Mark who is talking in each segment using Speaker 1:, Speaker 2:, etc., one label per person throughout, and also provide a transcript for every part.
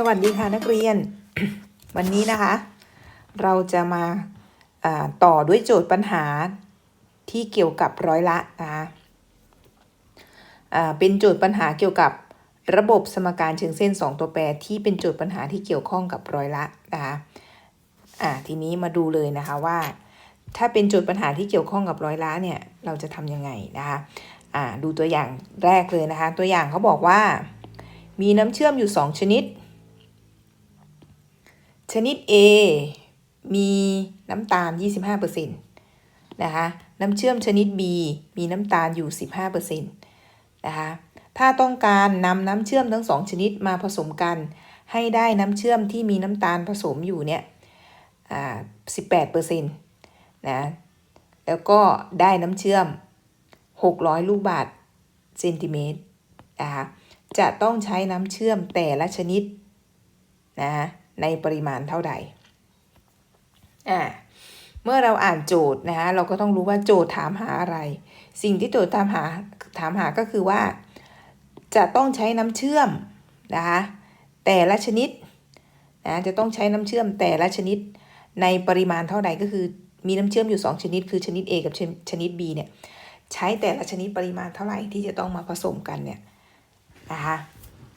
Speaker 1: สวัสดีค่ะนักเรียน วันนี้นะคะ เราจะมาาต่อด้วยโจทย์ปัญหาที่เกี่ยวกับร้อยละนะคะเป็นโจทย์ปัญหาเกี่ยวกับระบบสมการเชิงเส้น 2 ตัวแปรที่เป็นโจทย์ปัญหาที่เกี่ยวข้องกับร้อยละนะคะทีนี้มาดูเลยนะคะว่า ถ้าเป็นโจทย์ปัญหาที่เกี่ยวข้องกับร้อยละเนี่ยเราจะทำยังไงนะคะอ่าดูตัวอย่างแรกเลยนะคะ ตัวอย่างเขาบอกว่ามีน้ำเชื่อมอยู่ 2 ชนิด ชนิด A มีน้ำตาล 25%นะคะน้ำเชื่อมชนิด B มีน้ำตาลอยู่ 15%นะคะถ้าต้องการนำน้ำเชื่อมทั้งสองชนิดมาผสมกัน ให้ได้น้ำเชื่อมที่มีน้ำตาลผสมอยู่เนี่ยอ่า18%นะ แล้วก็ได้น้ำเชื่อม 600 ลูกบาทเซนติเมตรนะคะจะต้องใช้น้ำเชื่อมแต่ละชนิดนะ ในปริมาณเท่าใดอ่าเมื่อเราอ่านโจทย์นะคะเราก็ต้องรู้ว่าโจทย์ถามหาอะไร สิ่งที่โจทย์ถามหาถามหาก็คือว่า จะต้องใช้น้ำเชื่อมนะคะแต่ละชนิดนะจะต้องใช้น้ำเชื่อมแต่ละชนิดในปริมาณเท่าใดก็คือมีน้ำเชื่อมอยู่ 2 ชนิด คือชนิด A กับชชนิด B เนี่ยใช้แต่ละชนิดปริมาณเท่าไหร่ที่จะต้องมาผสมกันเนี่ยนะคะ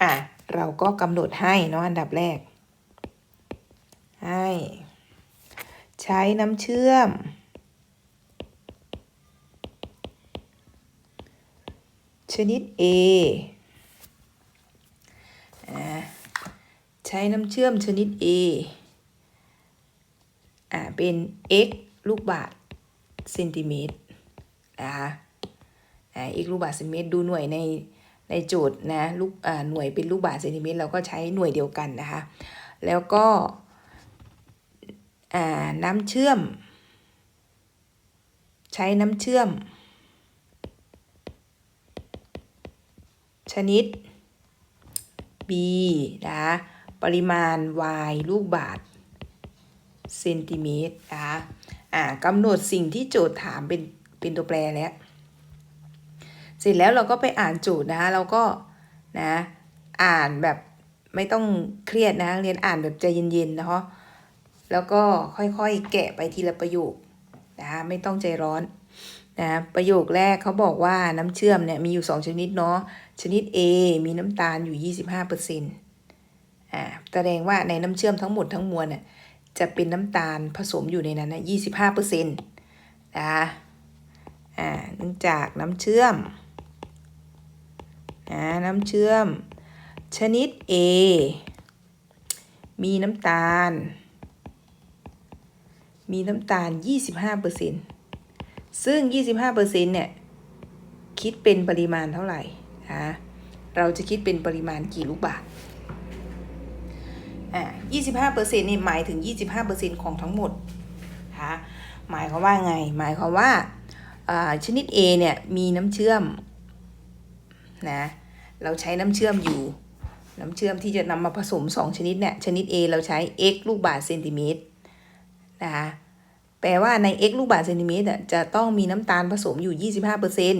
Speaker 1: อะเราก็กำหนดให้เนาะอันดับแรก ให้ ใช้น้ำเชื่อม ชนิด A ใช้น้ำเชื่อมชนิด A อ่าเป็น x ลูกบาศก์เซนติเมตรนะคะอ่า x ลูกบาศก์เซนติเมตรดูหน่วยในในโจทย์นะลูกอ่าหน่วยเป็นลูกบาศก์เซนติเมตรเราก็ใช้หน่วยเดียวกันนะคะ แล้วก็ น้ำเชื่อม ใช้น้ำเชื่อม ชนิด B นะปริมาณ y ลูกบาศก์เซนติเมตรนะคะอ่ากำหนดสิ่งที่โจทย์ถามเป็นเป็นตัวแปรแล้ว เสร็จแล้วเราก็ไปอ่านโจทย์นะคะเราก็นะอ่านแบบไม่ต้องเครียดนะเรียนอ่านแบบใจเย็นๆนะคะ แล้วก็ค่อยๆ แกะไปทีละประโยคนะคะไม่ต้องใจร้อนนะประโยคแรกเขาบอกว่าน้ำเชื่อมเนี่ยมีอยู่ 2 ชนิดเนาะชนิด A มีน้ำตาลอยู่ 25%อ่าแสดงว่าในน้ำเชื่อมทั้งหมดทั้งมวลเนี่ยจะเป็นน้ำตาลผสมอยู่ในนั้นนะ25%นะคะอ่าเนื่องจากน้ำเชื่อมนะน้ำเชื่อม ชนิด A มีน้ำตาล มีน้ำตาล 25%ซึ่ง 25%เนี่ย คิดเป็นปริมาณเท่าไหร่นะเราจะคิดเป็นปริมาณกี่ลูกบาศก์อ่า25%นี่ยหมายถึง 25%ของทั้งหมดคะหมายความว่าไง หมายความว่าอ่าชนิด A เนี่ยมีน้ำเชื่อมนะเราใช้น้ำเชื่อมอยู่ น้ำเชื่อมที่จะนำมาผสม 2 ชนิดเนี่ยชนิด A เราใช้ x ลูกบาศก์เซนติเมตร นะคะแปลว่าใน x ลูกบาศก์เซนติเมตรจะต้องมีน้ำตาลผสมอยู่ 25%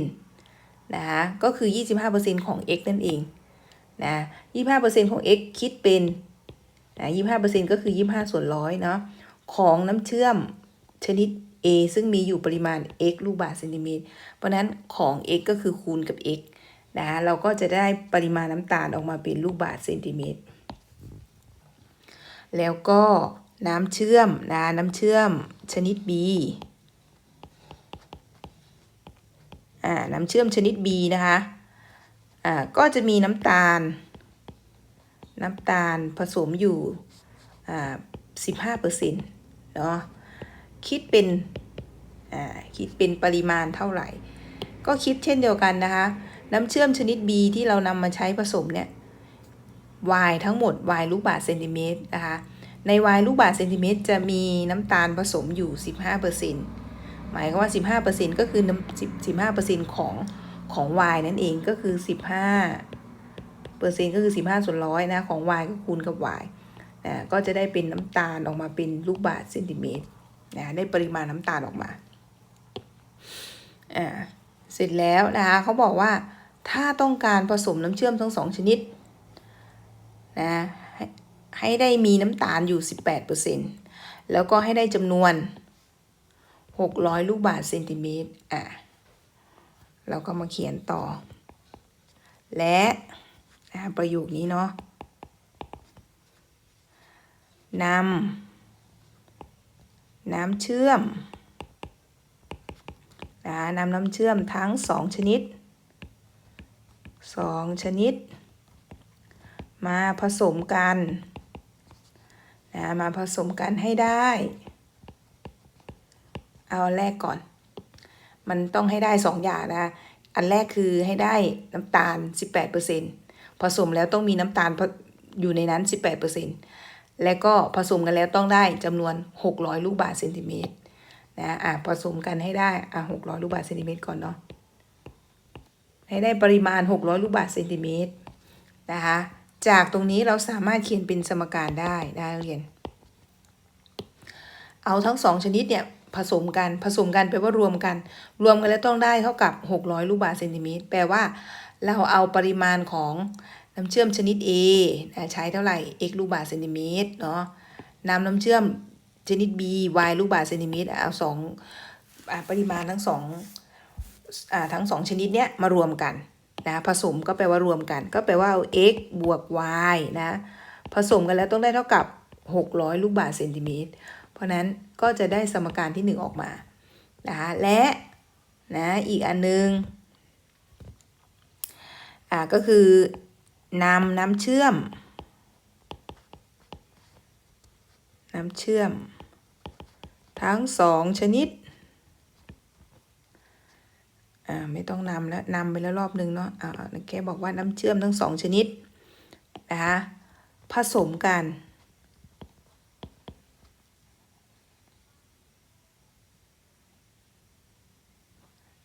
Speaker 1: นะคะก็คือ 25%ของ x นั่นเองนะ25%ของ x คิดเป็นนะ25%ก็คือ 25 ส่วนร้อยเนาะของน้ำเชื่อมชนิด A ซึ่งมีอยู่ปริมาณ x ลูกบาศก์เซนติเมตร เพราะนั้นของ x ก็คือคูณกับ x นะเราก็จะได้ปริมาณน้ำตาลออกมาเป็นลูกบาศก์เซนติเมตร แล้วก็ น้ำเชื่อมนะน้ำเชื่อมชนิด B อ่าน้ำเชื่อมชนิด B นะคะอ่าก็จะมีน้ำตาล น้ำตาลผสมอยู่อ่า15%เนาะคิดเป็นอ่าคิดเป็นปริมาณเท่าไหร่ ก็คิดเช่นเดียวกันนะคะ น้ำเชื่อมชนิด B ที่เรานำมาใช้ผสมเนี่ย y ทั้งหมด y ลูกบาศก์เซนติเมตรนะคะ ใน y ลูกบาศก์เซนติเมตรจะมีน้ำตาลผสมอยู่ 15%หมายความว่า 15%ก็คือน้ำ15%ของของ y นั่นเองก็คือ 15เปอร์เซ็นต์ก็คือ 15 ส่วนร้อยนะ ของ y ก็คูณกับ y นะก็จะได้เป็นน้ำตาลออกมาเป็นลูกบาศก์เซนติเมตรนะได้ปริมาณน้ำตาลออกมาอ่าเสร็จแล้วนะคะเขาบอกว่าถ้าต้องการผสมน้ำเชื่อมทั้งสองชนิดนะ ให้ได้มีน้ำตาลอยู่ 18%แล้วก็ให้ได้จำนวน 600 ลูกบาศก์เซนติเมตรอะเราก็มาเขียนต่อ และประโยคนี้เนาะนำน้ำเชื่อมนะนำน้ำเชื่อมทั้งสองชนิดสองชนิด มาผสมกัน นะมาผสมกันให้ได้ เอาแรกก่อน มันต้องให้ได้สองอย่างนะอันแรกคือให้ได้น้ำตาล 18%ผสมแล้วต้องมีน้ำตาลอยู่ในนั้น 18%และก็ผสมกันแล้วต้องได้จำนวน 600 ลูกบาศก์เซนติเมตรนะอะผสมกันให้ได้อะ600 ลูกบาศก์เซนติเมตรก่อนเนาะให้ได้ปริมาณ 600 ลูกบาศก์เซนติเมตรนะคะ จากตรงนี้เราสามารถเขียนเป็นสมการได้นะเรียน เอาทั้งสองชนิดเนี่ยผสมกันผสมกันแปลว่ารวมกัน รวมกันแล้วต้องได้เท่ากับ 600 ลูกบาศก์เซนติเมตรแปลว่าเราเอาปริมาณของน้ำเชื่อมชนิด A นะใช้เท่าไหร่ x ลูกบาศก์เซนติเมตรเนาะนำน้ำเชื่อมชนิด B y ลูกบาศก์เซนติเมตรเอาสองปริมาณทั้งสองอทั้งสองชนิดเนี้ยมารวมกัน นะผสมก็แปลว่ารวมกัน ก็แปลว่าเอา x บวก y นะ ผสมกันแล้วต้องได้เท่ากับ 600 ลูกบาศก์เซนติเมตร เพราะนั้นก็จะได้สมการที่ 1 ออกมานะคะและนะอีกอันนึงอ่าก็คือนำน้ำเชื่อม น้ำเชื่อม ทั้งสองชนิด อ่าไม่ต้องนำแล้วนำไปแล้วรอบนึงเนาะอ่าแกบอกว่าน้ำเชื่อมทั้งสองชนิดนะคะผสมกัน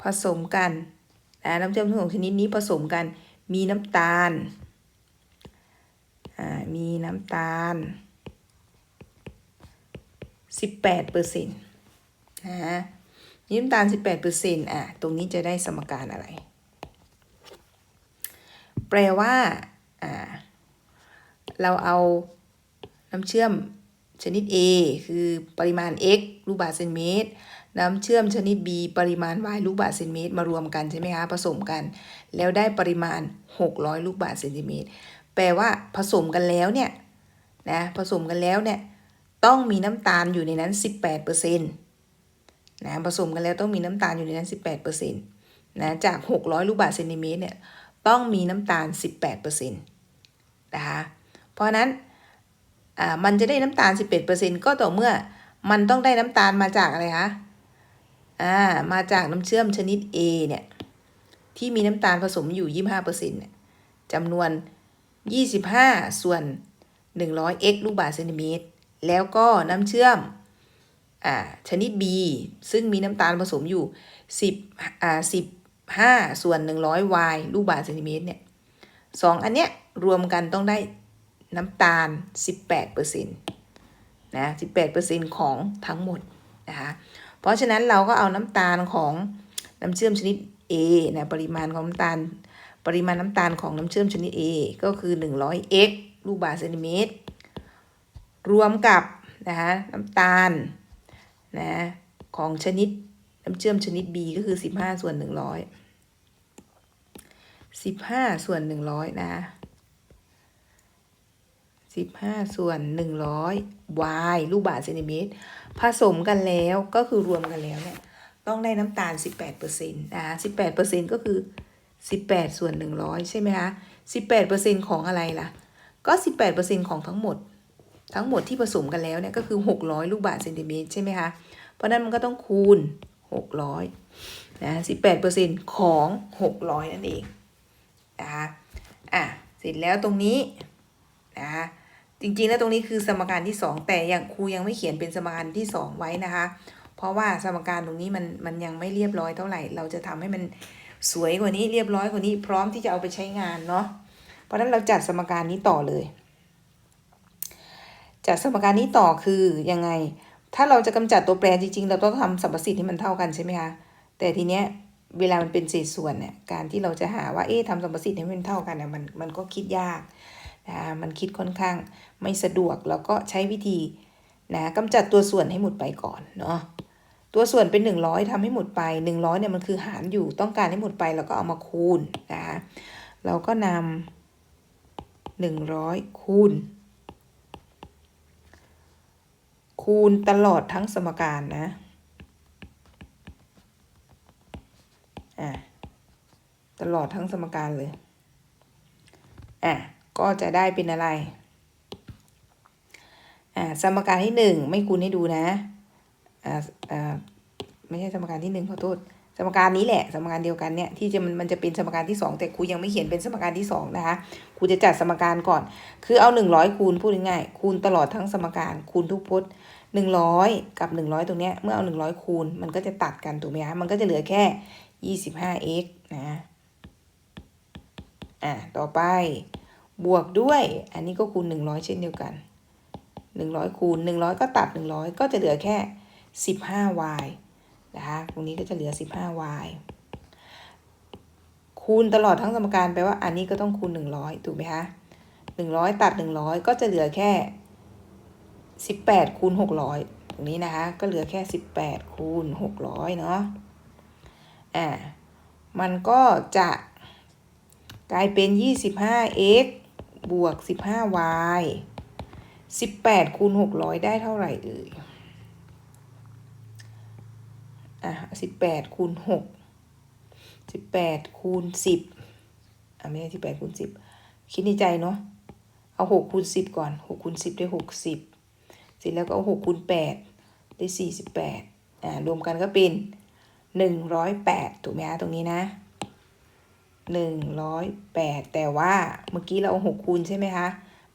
Speaker 1: ผสมกันนะน้ำเชื่อมทั้งสองชนิดนี้ผสมกัน มีน้ำตาล อ่า มีน้ำตาล 18เปอร์เซ็นต์นะ น้ำตาล 18เปอร์เซ็นต์อะ ตรงนี้จะได้สมการอะไร แปลว่า อ่า เราเอาน้ำเชื่อมชนิด A คือปริมาณ x ลูกบาศก์เซนเมตร น้ำเชื่อมชนิด B ปริมาณ y ลูกบาศก์เซนเมตร มารวมกันใช่ไหมคะ ผสมกัน แล้วได้ปริมาณ 600 ลูกบาศก์เซนติเมตร แปลว่าผสมกันแล้วเนี่ย นะ ผสมกันแล้วเนี่ย ต้องมีน้ำตาลอยู่ในนั้น 18%น นะผสมกันแล้วต้องมีน้ำตาลอยู่ในนั้น 18%นะจาก 600 ลูกบาศก์เซนติเมตรเนี่ยต้องมีน้ำตาล 18%นะคะเพราะนั้นอ่ามันจะได้น้ำตาล18%ก็ต่อเมื่อมันต้องได้น้ำตาลมาจากอะไรคะอ่ามาจากน้ำเชื่อมชนิด A เนี่ยที่มีน้ำตาลผสมอยู่ 25%เนี่ยจำนวน 25 ส่วน 100 x ลูกบาศก์เซนติเมตร แล้วก็น้ำเชื่อม อ่าชนิด B ซึ่งมีน้ำตาลผสมอยู่ 10อ่า15 ส่วน 100 y ลูกบาศก์เซนติเมตรเนี่ยสองอันเนี้ยรวมกันต้องได้น้ำตาล 18%นะ18%ของทั้งหมดนะคะเพราะฉะนั้นเราก็เอาน้ำตาลของน้ำเชื่อมชนิด A นะปริมาณของน้ำตาลปริมาณน้ำตาลของน้ำเชื่อมชนิด A ก็คือ 100 x ลูกบาศก์เซนติเมตร รวมกับนะคะน้ำตาล นะของชนิดน้ำเชื่อมชนิด B ก็คือ 15 ส่วน 100 15 ส่วน 100 นะ15 ส่วน 100 y ลูกบาศก์เซนติเมตร ผสมกันแล้วก็คือรวมกันแล้วเนี่ยต้องได้น้ำตาล 18%นะคะ18%ก็คือ 18 ส่วน 100 ใช่ไหมคะ 18%ของอะไรล่ะ ก็ 18%ของทั้งหมด ทั้งหมดที่ผสมกันแล้วเนี่ยก็คือ 600 ลูกบาศก์เซนติเมตรใช่ไหมคะ เพราะนั้นมันก็ต้องคูณ 600นะ18%ของ 600 นั่นเองนะคะอะเสร็จแล้วตรงนี้นะคะจริงๆแล้วตรงนี้คือสมการที่ 2 แต่ยังครูยังไม่เขียนเป็นสมการที่ 2 ไว้นะคะ เพราะว่าสมการตรงนี้มันมันยังไม่เรียบร้อยเท่าไหร่ เราจะทำให้มันสวยกว่านี้เรียบร้อยกว่านี้พร้อมที่จะเอาไปใช้งานเนาะเพราะนั้นเราจัดสมการนี้ต่อเลย จัดสมการนี้ต่อคือยังไง ถ้าเราจะกำจัดตัวแปรจริงๆ เราต้องทำสัมประสิทธิ์ให้มันเท่ากันใช่ไหมคะแต่ทีเนี้ยเวลามันเป็นเศษส่วนเนี่ยการที่เราจะหาว่าเอ๊ะทำสัมประสิทธิ์ให้มันเท่ากันเนี่ยมันมันก็คิดยากนะมันคิดค่อนข้างไม่สะดวกแล้วก็ใช้วิธีนะกำจัดตัวส่วนให้หมดไปก่อนเนาะตัวส่วนเป็น 100ทำให้หมดไป 100เนี่ยมันคือหารอยู่ต้องการให้หมดไปแล้วก็เอามาคูณนะคะเราก็นำ100 คูณ คูณตลอดทั้งสมการนะอะตลอดทั้งสมการเลยอะก็จะได้เป็นอะไรอ่าสมการที่หนึ่งไม่คูณให้ดูนะอ่าอ่าไม่ใช่สมการที่หนึ่งขอโทษสมการนี้แหละสมการเดียวกันเนี่ยที่จะมันมันจะเป็นสมการที่สองแต่ครูยังไม่เขียนเป็นสมการที่สองนะคะครูจะจัดสมการก่อน คือเอาหนึ่งร้อยคูณพูดง่ายๆคูณตลอดทั้งสมการคูณทุกพจน์ หนึ่งร้อยกับหนึ่งร้อยตรงเนี้ยเมื่อเอาหนึ่งร้อยคูณ มันก็จะตัดกันถูกไหมคะมันก็จะเหลือแค่ยี่สิบห้า x นะ อะ ต่อไปบวกด้วย อันนี้ก็คูณหนึ่งร้อยเช่นเดียวกันหนึ่งร้อยคูณหนึ่งร้อยก็ตัดหนึ่งร้อยก็จะเหลือแค่สิบห้า y นะคะตรงนี้ก็จะเหลือสิบห้า y คูณตลอดทั้งสมการแปลว่าอันนี้ก็ต้องคูณหนึ่งร้อยถูกไหมคะหนึ่งร้อยตัดหนึ่งร้อยก็จะเหลือแค่ สิบแปดคูณหกร้อยตรงนี้นะคะ ก็เหลือแค่สิบแปดคูณหกร้อยเนาะอ่ามันก็จะกลายเป็น 25x บวก 15y 18คูณ600ได้เท่าไหร่เอ่ยอะ18คูณ6 18คูณ10อะไม่ใช่18คูณ10คิดในใจเนาะเอา6คูณ10ก่อน6คูณ10ได้60 เสร็จแล้วก็เอา6คูณ8ได้48อ่ารวมกันก็เป็น108ถูกไหมคะตรงนี้นะ108แต่ว่าเมื่อกี้เราเอา6คูณใช่ไหมคะ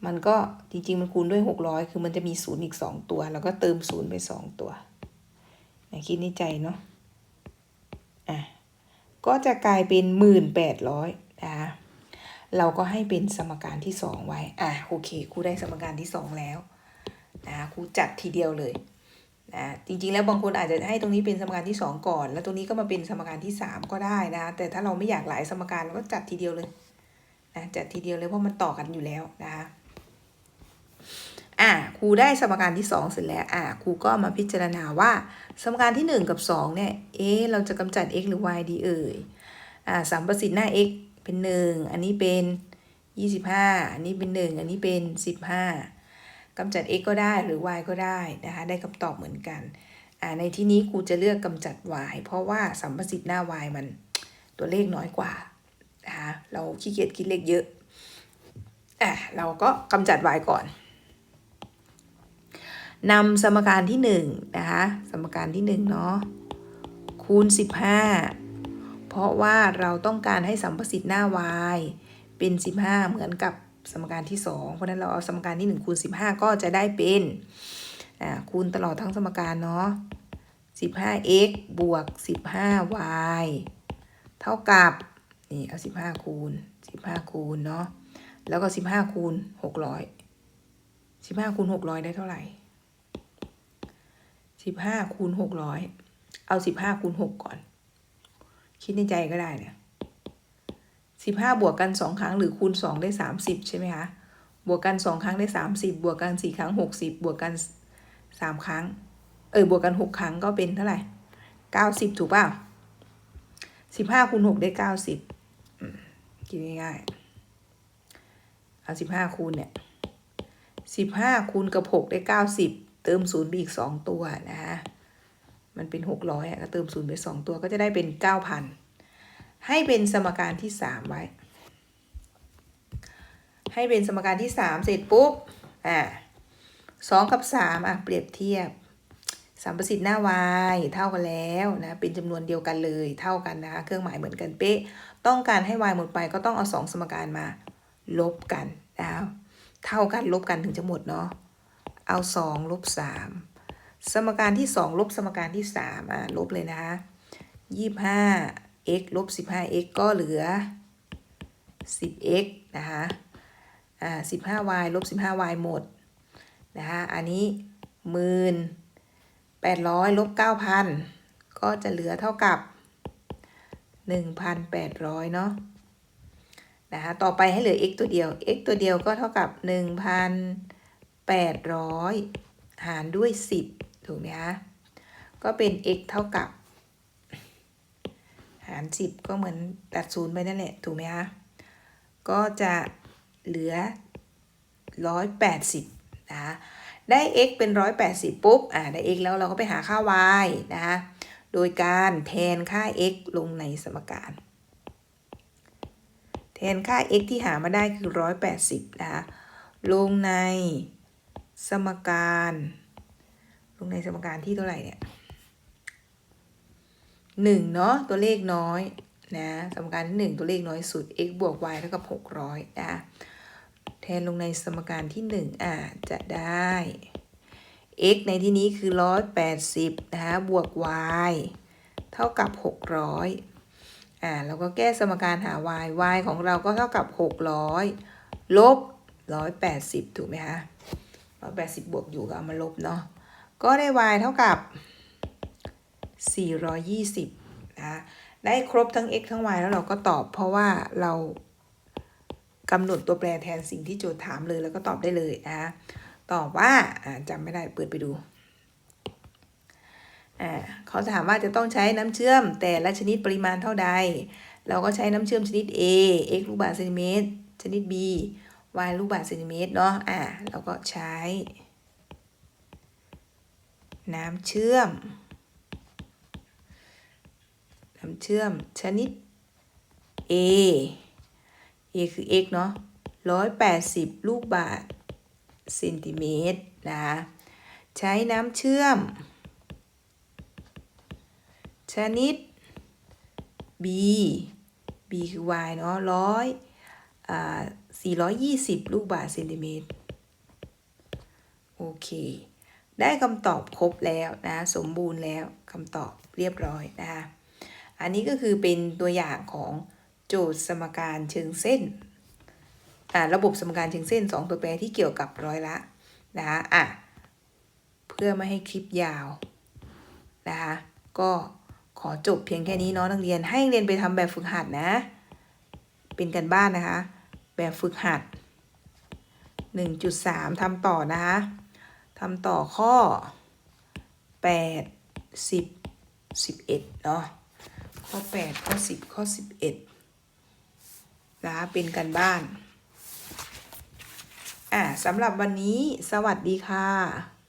Speaker 1: มันก็จริงๆมันคูณด้วย600คือมันจะมีศูนย์อีก2ตัวแล้วก็เติมศูนย์ไป2ตัวคิดในใจเนาะอะก็จะกลายเป็น1,800นะคะเราก็ให้เป็นสมการที่2ไว้ อะโอเคครูได้สมการที่2แล้ว นะครูจัดทีเดียวเลยนะจริงๆแล้วบางคนอาจจะให้ตรงนี้เป็นสมการที่ 2 ก่อน แล้วตรงนี้ก็มาเป็นสมการที่ 3 ก็ได้นะแต่ถ้าเราไม่อยากหลายสมการเราก็จัดทีเดียวเลยนะจัดทีเดียวเลยเพราะมันต่อกันอยู่แล้วนะคะอะครูได้สมการที่ 2 เสร็จแล้วอะครูก็มาพิจารณาว่า สมการที่ 1 กับ 2 เนี่ยเอ๊เราจะกำจัด x หรือ y ดีเอ่ยอ่าสัมประสิทธิ์หน้า x เป็น 1 อันนี้เป็น 25 อันนี้เป็น 1 อันนี้เป็น 15 กำจัด x ก็ได้หรือ y ก็ได้นะคะได้คำตอบเหมือนกันอ่าในที่นี้ครูจะเลือกกำจัด y เพราะว่าสัมประสิทธิ์หน้า y มันตัวเลขน้อยกว่านะคะเราขี้เกียจคิดเลขเยอะอะเราก็กำจัด y ก่อนนำสมการที่1นะคะสมการที่1เนาะคูณ 15 เพราะว่าเราต้องการให้สัมประสิทธิ์หน้า y เป็น 15 เหมือนกับ สมการที่ 2 เพราะนั้นเราเอาสมการที่1คูณ15 ก็จะได้เป็นอ่าคูณตลอดทั้งสมการเนาะ 15x บวก 15y เท่ากับ นี่เอา 15 คูณ 15 คูณเนาะ แล้วก็ 15 คูณ 600 15 คูณ 600 ได้เท่าไหร่ 15 คูณ 600 เอา 15 คูณ 6 ก่อน คิดในใจก็ได้เนี่ย สิบห้าบวกกันสองครั้งหรือคูณสองได้สามสิบใช่ไหมคะ บวกกันสองครั้งได้สามสิบบวกกันสี่ครั้งหกสิบบวกกันสามครั้ง เออบวกกันหกครั้งก็เป็นเท่าไหร่เก้าสิบถูกเปล่าสิบห้าคูณหกได้เก้าสิบคิดง่ายๆเอาสิบห้าคูณเนี่ยสิบห้าคูณกับหกได้เก้าสิบเติมศูนย์ไปอีกสองตัวนะคะมันเป็นหกร้อยก็เติมศูนย์ไปสองตัวก็จะได้เป็นเก้าพัน ให้เป็นสมการที่3ไว้ ให้เป็นสมการที่3เสร็จปุ๊บ อ่าสองกับ3อะเปรียบเทียบสัมประสิทธิ์หน้า y เท่ากันแล้วนะเป็นจำนวนเดียวกันเลยเท่ากันนะคะเครื่องหมายเหมือนกันเป๊ะ ต้องการให้ y หมดไปก็ต้องเอา2สมการมา ลบกันนะคะเท่ากันลบกันถึงจะหมดเนาะเอา2ลบ3สมการที่2ลบสมการที่3อะลบเลยนะคะ25 x ลบ 15x ก็เหลือ 10x นะคะ อ่า 15y ลบ 15y หมด นะคะ อันนี้หมื่นแปดร้อยลบเก้าพันก็จะเหลือเท่ากับ1,800เนาะ นะคะ ต่อไปให้เหลือ x ตัวเดียว x ตัวเดียวก็เท่ากับ1,800หารด้วย10ถูกไหมคะ ก็เป็น x เท่ากับ หาร 10 ก็เหมือนตัดศูนย์ไปนั่นแหละ ถูกไหมคะ ก็จะเหลือ 180 นะคะ ได้ x เป็น 180 ปุ๊บ อ่า ได้ x แล้วเราก็ไปหาค่า y นะคะ โดยการแทนค่า x ลงในสมการ แทนค่า x ที่หามาได้คือ 180 นะคะ ลงในสมการ ลงในสมการที่เท่าไหร่เนี่ย หนึ่งเนาะตัวเลขน้อยนะสมการที่หนึ่งตัวเลขน้อยสุด x บวก y เท่ากับ 600นะคะแทนลงในสมการที่หนึ่งอ่าจะได้ x ในที่นี้คือ 180นะคะบวก y เท่ากับ 600อ่าเราก็แก้สมการหา y y ของเราก็เท่ากับ 600 ลบ 180 ถูกไหมคะ180 บวกอยู่ก็เอามาลบเนาะก็ได้ y เท่ากับ 420นะได้ครบทั้ง x ทั้ง y แล้วเราก็ตอบเพราะว่าเรากำหนดตัวแปรแทนสิ่งที่โจทย์ถามเลยแล้วก็ตอบได้เลยนะตอบว่าจำไม่ได้เปิดไปดูเขาถามว่าจะต้องใช้น้ำเชื่อมแต่ละชนิดปริมาณเท่าใด เราก็ใช้น้ำเชื่อมชนิด A x ลูกบาศก์เซนติเมตร ชนิด B y ลูกบาศก์เซนติเมตรเนาะอ่าเราก็ใช้ น้ำเชื่อม น้ำเชื่อมชนิด A A คือ x เนาะ180 ลูกบาศก์เซนติเมตรนะใช้น้ำเชื่อม ชนิด B B คือ y เนาะร้อยอ่า420 ลูกบาศก์เซนติเมตร โอเค ได้คำตอบครบแล้วนะ สมบูรณ์แล้วคำตอบเรียบร้อยนะคะ อันนี้ก็คือเป็นตัวอย่างของโจทย์สมการเชิงเส้นอ่าระบบสมการเชิงเส้น 2 ตัวแปรที่เกี่ยวกับร้อยละนะคะอะเพื่อไม่ให้คลิปยาวนะคะก็ขอจบเพียงแค่นี้เนาะนักเรียนให้เรียนไปทำแบบฝึกหัดนะ เป็นกันบ้านนะคะ แบบฝึกหัด 1.3ทำต่อนะคะทำต่อข้อ 8 10 11 เนาะ ข้อ8ข้อ10ข้อ11นะคะเป็นกันบ้าน อ่าสำหรับวันนี้สวัสดีค่ะ